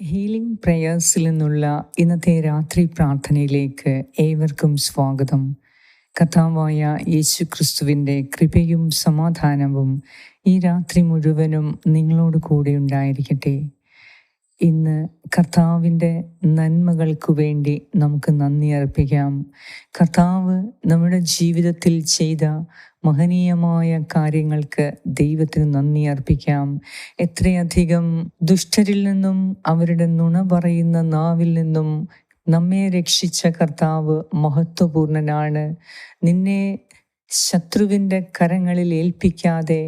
Healing പ്രേയേഴ്സിൽ നിന്നുള്ള ഇന്നത്തെ രാത്രി പ്രാർത്ഥനയിലേക്ക് ഏവർക്കും സ്വാഗതം. കഥാവായ യേശു ക്രിസ്തുവിന്റെ കൃപയും സമാധാനവും ഈ രാത്രി മുഴുവനും നിങ്ങളോട് കൂടെ ഉണ്ടായിരിക്കട്ടെ. ഇന്ന് കർത്താവിന്റെ നന്മകൾക്കു വേണ്ടി നമുക്ക് നന്ദി അർപ്പിക്കാം. കർത്താവ് നമ്മുടെ ജീവിതത്തിൽ ചെയ്ത മഹനീയമായ കാര്യങ്ങൾക്ക് ദൈവത്തിന് നന്ദി അർപ്പിക്കാം. എത്രയധികം ദുഷ്ടരിൽ നിന്നും അവരുടെ നുണ പറയുന്ന നാവിൽ നിന്നും നമ്മെ രക്ഷിച്ച കർത്താവ് മഹത്വപൂർണനാണ്. നിന്നെ ശത്രുവിന്റെ കരങ്ങളിൽ ഏൽപ്പിക്കാതെ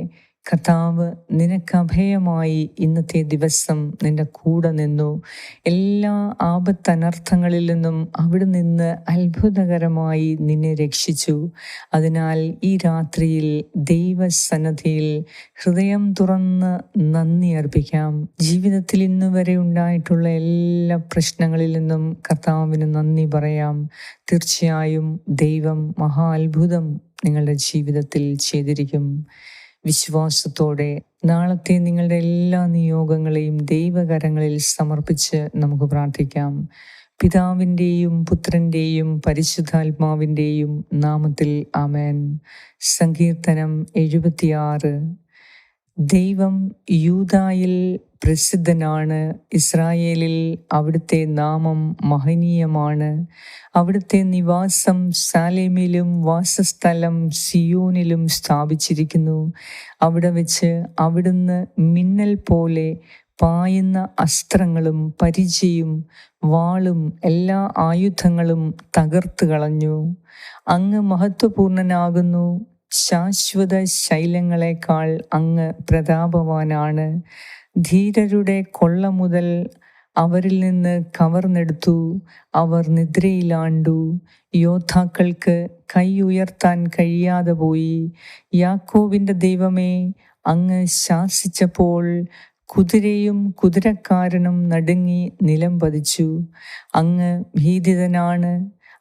കർത്താവ് നിനക്ക് അഭയമായി ഇന്നത്തെ ദിവസം നിന്റെ കൂടെ നിന്നു. എല്ലാ ആപത്തനർത്ഥങ്ങളിൽ നിന്നും അവിടെ നിന്ന് അത്ഭുതകരമായി നിന്നെ രക്ഷിച്ചു. അതിനാൽ ഈ രാത്രിയിൽ ദൈവസന്നദ്ധിയിൽ ഹൃദയം തുറന്ന് നന്ദി അർപ്പിക്കാം. ജീവിതത്തിൽ ഇന്ന് വരെ ഉണ്ടായിട്ടുള്ള എല്ലാ പ്രശ്നങ്ങളിൽ നിന്നും കർത്താവിന് നന്ദി പറയാം. തീർച്ചയായും ദൈവം മഹാ അത്ഭുതം നിങ്ങളുടെ ജീവിതത്തിൽ ചെയ്തിരിക്കും. വിശ്വാസത്തോടെ നാളത്തെ നിങ്ങളുടെ എല്ലാ നിയോഗങ്ങളെയും ദൈവകരങ്ങളിൽ സമർപ്പിച്ച് നമുക്ക് പ്രാർത്ഥിക്കാം. പിതാവിന്റെയും പുത്രന്റെയും പരിശുദ്ധാത്മാവിന്റെയും നാമത്തിൽ ആമേൻ. സങ്കീർത്തനം എഴുപത്തിയാറ്. ദൈവം യൂതായിൽ പ്രസിദ്ധനാണ്. ഇസ്രായേലിൽ അവിടുത്തെ നാമം മഹനീയമാണ്. അവിടുത്തെ നിവാസം സാലേമിലും വാസസ്ഥലം സിയോനിലും സ്ഥാപിച്ചിരിക്കുന്നു. അവിടെ വെച്ച് അവിടുന്ന് മിന്നൽ പോലെ പായുന്ന അസ്ത്രങ്ങളും പരിചയും വാളും എല്ലാ ആയുധങ്ങളും തകർത്ത് കളഞ്ഞു അങ്ങ് മഹത്വപൂർണനാകുന്നു. ശാശ്വത ശൈലങ്ങളെക്കാൾ അങ്ങ് പ്രതാപവാനാണ്. ധീരരുടെ കൊള്ള മുതൽ അവരിൽ നിന്ന് കവർന്നെടുത്തു. അവർ നിദ്രയിലാണ്ടു. യോദ്ധാക്കൾക്ക് കൈ ഉയർത്താൻ കഴിയാതെ പോയി. യാക്കോവിന്റെ ദൈവമേ അങ്ങ് ശാസിച്ചപ്പോൾ കുതിരയും കുതിരക്കാരനും നടുങ്ങി നിലം പതിച്ചു. അങ്ങ് ഭീതിതനാണ്.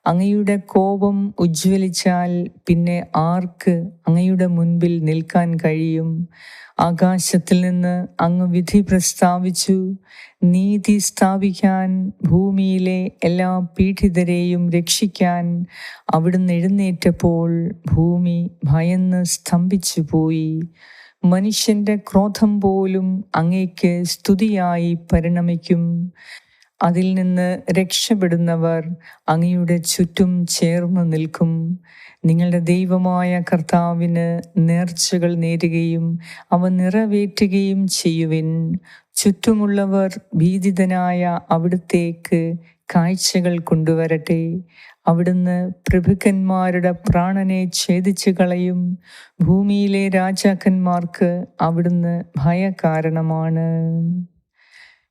അങ്ങയുടെ കോപം ഉജ്ജ്വലിച്ചാൽ പിന്നെ ആർക്ക് അങ്ങയുടെ മുൻപിൽ നിൽക്കാൻ കഴിയും? ആകാശത്തിൽ നിന്ന് അങ്ങ് വിധി പ്രസ്താവിച്ചു. നീതി സ്ഥാപിക്കാൻ ഭൂമിയിലെ എല്ലാ പീഡിതരെയും രക്ഷിക്കാൻ അവിടുന്ന് എഴുന്നേറ്റപ്പോൾ ഭൂമി ഭയന്ന് സ്തംഭിച്ചു പോയി. മനുഷ്യന്റെ ക്രോധം പോലും അങ്ങേക്ക് സ്തുതിയായി പരിണമിക്കും. അതിൽ നിന്ന് രക്ഷപ്പെടുന്നവർ അങ്ങയുടെ ചുറ്റും ചേർന്ന് നിൽക്കും. നിങ്ങളുടെ ദൈവമായ കർത്താവിന് നേർച്ചകൾ നേരുകയും അവ നിറവേറ്റുകയും ചെയ്യുവിൻ. ചുറ്റുമുള്ളവർ ഭീതിതനായ അവിടുത്തേക്ക് കാഴ്ചകൾ കൊണ്ടുവരട്ടെ. അവിടുന്ന് പ്രഭുക്കന്മാരുടെ പ്രാണനെ ഛേദിച്ചു കളയും. ഭൂമിയിലെ രാജാക്കന്മാർക്ക് അവിടുന്ന് ഭയകാരണമാണ്.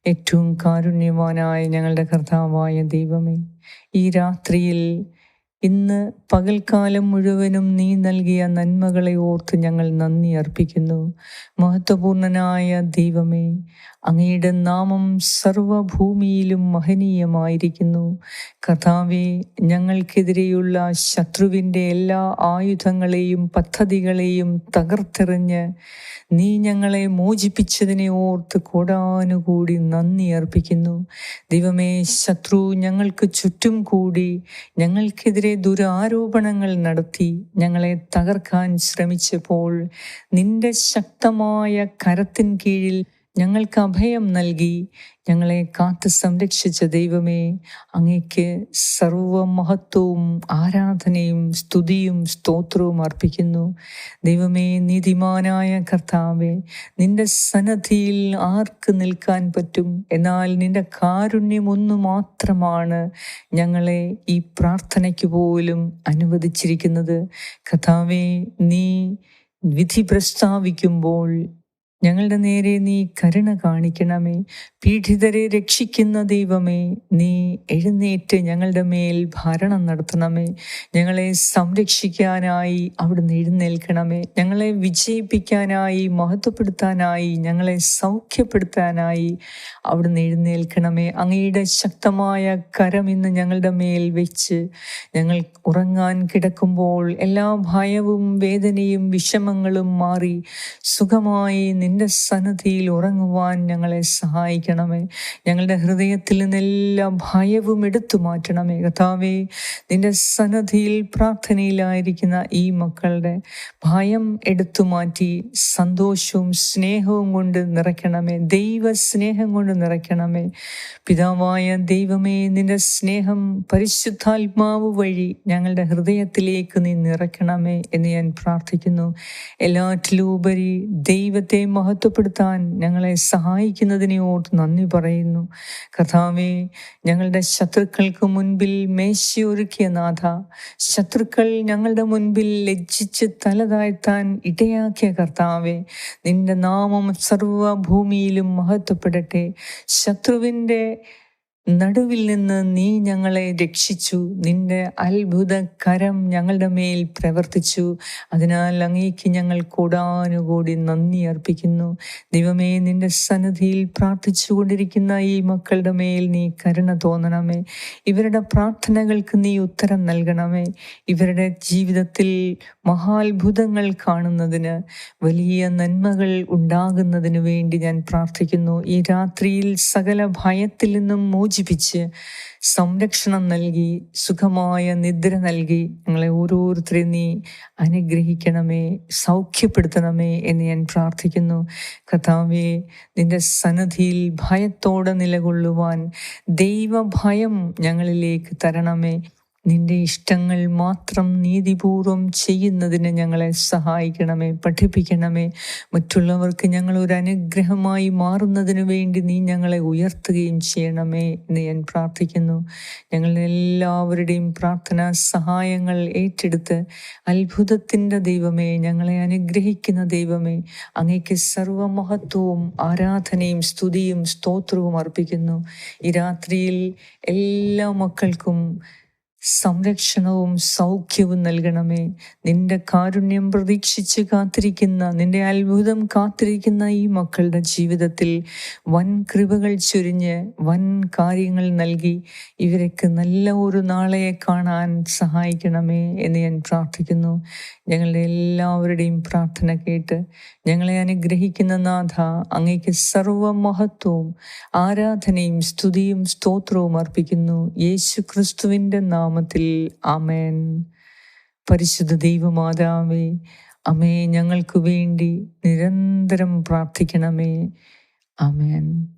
ഏറ്റവും കാരുണ്യവാനായ ഞങ്ങളുടെ കർത്താവായ ദൈവമേ ഈ രാത്രിയിൽ ഇന്ന് പകൽക്കാലം മുഴുവനും നീ നൽകിയ നന്മകളെ ഓർത്ത് ഞങ്ങൾ നന്ദി അർപ്പിക്കുന്നു. മഹത്വപൂർണനായ ദൈവമേ അങ്ങയുടെ നാമം സർവഭൂമിയിലും മഹനീയമായിരിക്കുന്നു. കഥാവെ ഞങ്ങൾക്കെതിരെയുള്ള ശത്രുവിന്റെ എല്ലാ ആയുധങ്ങളെയും പദ്ധതികളെയും തകർത്തെറിഞ്ഞ് നീ ഞങ്ങളെ മോചിപ്പിച്ചതിനെ ഓർത്ത് കൂടാനുകൂടി നന്ദി അർപ്പിക്കുന്നു. ദൈവമേ ശത്രു ഞങ്ങൾക്ക് ചുറ്റും കൂടി ഞങ്ങൾക്കെതിരെ ദുരാരോപണങ്ങൾ നടത്തി ഞങ്ങളെ തകർക്കാൻ ശ്രമിച്ചപ്പോൾ നിന്റെ ശക്തമായ കരത്തിൻ കീഴിൽ ഞങ്ങൾക്ക് അഭയം നൽകി. ഞങ്ങളെ കാത്ത് സംരക്ഷിച്ച ദൈവമേ അങ്ങയ്ക്ക് സർവമഹത്വവും ആരാധനയും സ്തുതിയും സ്തോത്രവും അർപ്പിക്കുന്നു. ദൈവമേ നീതിമാനായ കർത്താവെ നിന്റെ സന്നദ്ധിയിൽ ആർക്ക് നിൽക്കാൻ പറ്റും? എന്നാൽ നിന്റെ കാരുണ്യം ഒന്നു മാത്രമാണ് ഞങ്ങളെ ഈ പ്രാർത്ഥനയ്ക്ക് പോലും അനുവദിച്ചിരിക്കുന്നത്. കർത്താവെ നീ വിധി പ്രസ്താവിക്കുമ്പോൾ ഞങ്ങളുടെ നേരെ നീ കരുണ കാണിക്കണമേ. പീഡിതരെ രക്ഷിക്കുന്ന ദൈവമേ നീ എഴുന്നേറ്റ് ഞങ്ങളുടെ മേൽ ഭരണം നടത്തണമേ. ഞങ്ങളെ സംരക്ഷിക്കാനായി അവിടുന്ന് എഴുന്നേൽക്കണമേ. ഞങ്ങളെ വിജയിപ്പിക്കാനായി മഹത്വപ്പെടുത്താനായി ഞങ്ങളെ സൗഖ്യപ്പെടുത്താനായി അവിടുന്ന് എഴുന്നേൽക്കണമേ. അങ്ങയുടെ ശക്തമായ കരം ഇന്ന് ഞങ്ങളുടെ മേൽ വെച്ച് ഞങ്ങൾ ഉറങ്ങാൻ കിടക്കുമ്പോൾ എല്ലാ ഭയവും വേദനയും വിഷമങ്ങളും മാറി സുഖമായി നിന്റെ സന്നദ്ധിയിൽ ഉറങ്ങുവാൻ ഞങ്ങളെ സഹായിക്കണമേ. ഞങ്ങളുടെ ഹൃദയത്തിൽ നിന്നെല്ലാം ഭയവും എടുത്തു മാറ്റണമേ കഥാവേ നിന്റെ സന്നദ്ധിയിൽ പ്രാർത്ഥനയിലായിരിക്കുന്ന ഈ മക്കളുടെ ഭയം എടുത്തു മാറ്റി സന്തോഷവും സ്നേഹവും കൊണ്ട് നിറയ്ക്കണമേ. ദൈവ സ്നേഹം കൊണ്ട് നിറയ്ക്കണമേ. പിതാവായ ദൈവമേ നിന്റെ സ്നേഹം പരിശുദ്ധാത്മാവ് വഴി ഞങ്ങളുടെ ഹൃദയത്തിലേക്ക് നീ നിറയ്ക്കണമേ എന്ന് ഞാൻ പ്രാർത്ഥിക്കുന്നു. എല്ലാറ്റിലും ഉപരി ദൈവത്തെ മഹത്വപ്പെടുത്താൻ ഞങ്ങളെ സഹായിക്കുന്നതിനെ ഓർത്ത് നന്ദി പറയുന്നു. കഥാവേ ഞങ്ങളുടെ ശത്രുക്കൾക്ക് മുൻപിൽ മേശയൊരുക്കിയ നാഥ ശത്രുക്കൾ ഞങ്ങളുടെ മുൻപിൽ ലജ്ജിച്ച് തല താഴ്ത്താൻ ഇടയാക്കിയ കർത്താവെ നിന്റെ നാമം സർവഭൂമിയിലും മഹത്വപ്പെടട്ടെ. ശത്രുവിന്റെ നടുവിൽ നിന്ന് നീ ഞങ്ങളെ രക്ഷിച്ചു. നിന്റെ അത്ഭുത കരം ഞങ്ങളുടെ മേൽ പ്രവർത്തിച്ചു. അതിനാൽ അങ്ങേക്ക് ഞങ്ങൾ കൂടാനുകൂടി നന്ദി അർപ്പിക്കുന്നു. ദൈവമേ നിന്റെ സന്നിധിയിൽ പ്രാർത്ഥിച്ചു കൊണ്ടിരിക്കുന്ന ഈ മക്കളുടെ മേൽ നീ കരുണ തോന്നണമേ. ഇവരുടെ പ്രാർത്ഥനകൾക്ക് നീ ഉത്തരം നൽകണമേ. ഇവരുടെ ജീവിതത്തിൽ മഹാത്ഭുതങ്ങൾ കാണുന്നതിന് വലിയ നന്മകൾ ഉണ്ടാകുന്നതിന് വേണ്ടി ഞാൻ പ്രാർത്ഥിക്കുന്നു. ഈ രാത്രിയിൽ സകല ഭയത്തിൽ നിന്നും മോചിപ്പിച്ച് സംരക്ഷണം നൽകി സുഖമായ നിദ്ര നൽകി ഞങ്ങളെ ഓരോരുത്തരെയും നീ അനുഗ്രഹിക്കണമേ സൗഖ്യപ്പെടുത്തണമേ എന്ന് ഞാൻ പ്രാർത്ഥിക്കുന്നു. കഥാവെ നിന്റെ സന്നദ്ധിയിൽ ഭയത്തോടെ നിലകൊള്ളുവാൻ ദൈവഭയം ഞങ്ങളിലേക്ക് തരണമേ. നിന്റെ ഇഷ്ടങ്ങൾ മാത്രം നീതിപൂർവം ചെയ്യുന്നതിന് ഞങ്ങളെ സഹായിക്കണമേ പഠിപ്പിക്കണമേ. മറ്റുള്ളവർക്ക് ഞങ്ങൾ ഒരു അനുഗ്രഹമായി മാറുന്നതിന് വേണ്ടി നീ ഞങ്ങളെ ഉയർത്തുകയും ചെയ്യണമേ എന്ന് ഞാൻ പ്രാർത്ഥിക്കുന്നു. ഞങ്ങളുടെ എല്ലാവരുടെയും പ്രാർത്ഥനാ സഹായങ്ങൾ ഏറ്റെടുത്ത് അത്ഭുതത്തിന്റെ ദൈവമേ ഞങ്ങളെ അനുഗ്രഹിക്കുന്ന ദൈവമേ അങ്ങേക്ക് സർവമഹത്വവും ആരാധനയും സ്തുതിയും സ്തോത്രവും അർപ്പിക്കുന്നു. ഈ രാത്രിയിൽ എല്ലാ മക്കൾക്കും സംരക്ഷണവും സൗഖ്യവും നൽകണമേ. നിന്റെ കാരുണ്യം പ്രതീക്ഷിച്ച് കാത്തിരിക്കുന്ന നിന്റെ അത്ഭുതം കാത്തിരിക്കുന്ന ഈ മക്കളുടെ ജീവിതത്തിൽ വൻ കൃപകൾ ചൊരിഞ്ഞ് വൻ കാര്യങ്ങൾ നൽകി ഇവരൊക്കെ നല്ല ഒരു നാളെ കാണാൻ സഹായിക്കണമേ എന്ന് ഞാൻ പ്രാർത്ഥിക്കുന്നു. ഞങ്ങളുടെ എല്ലാവരുടെയും പ്രാർത്ഥന കേട്ട് ഞങ്ങളെ അനുഗ്രഹിക്കുന്ന നാഥ അങ്ങേക്ക് സർവമഹത്വവും ആരാധനയും സ്തുതിയും സ്തോത്രവും അർപ്പിക്കുന്നു. യേശു ക്രിസ്തുവിന്റെ നാമത്തിൽ ആമേൻ. പരിശുദ്ധ ദൈവമാതാവേ അമേ ഞങ്ങൾക്ക് വേണ്ടി നിരന്തരം പ്രാർത്ഥിക്കണമേ. ആമേൻ.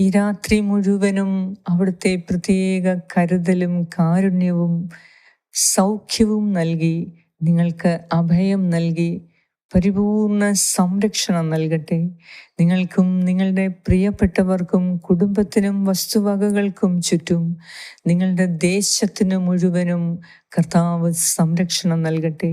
ഈ രാത്രി മുഴുവനും അവിടുത്തെ പ്രത്യേക കരുതലും കാരുണ്യവും സൗഖ്യവും നൽകി നിങ്ങൾക്ക് അഭയം നൽകി പരിപൂർണ സംരക്ഷണം നൽകട്ടെ. നിങ്ങൾക്കും നിങ്ങളുടെ പ്രിയപ്പെട്ടവർക്കും കുടുംബത്തിനും വസ്തുവകകൾക്കും ചുറ്റും നിങ്ങളുടെ ദേശത്തിനു മുഴുവനും കർത്താവ് സംരക്ഷണം നൽകട്ടെ.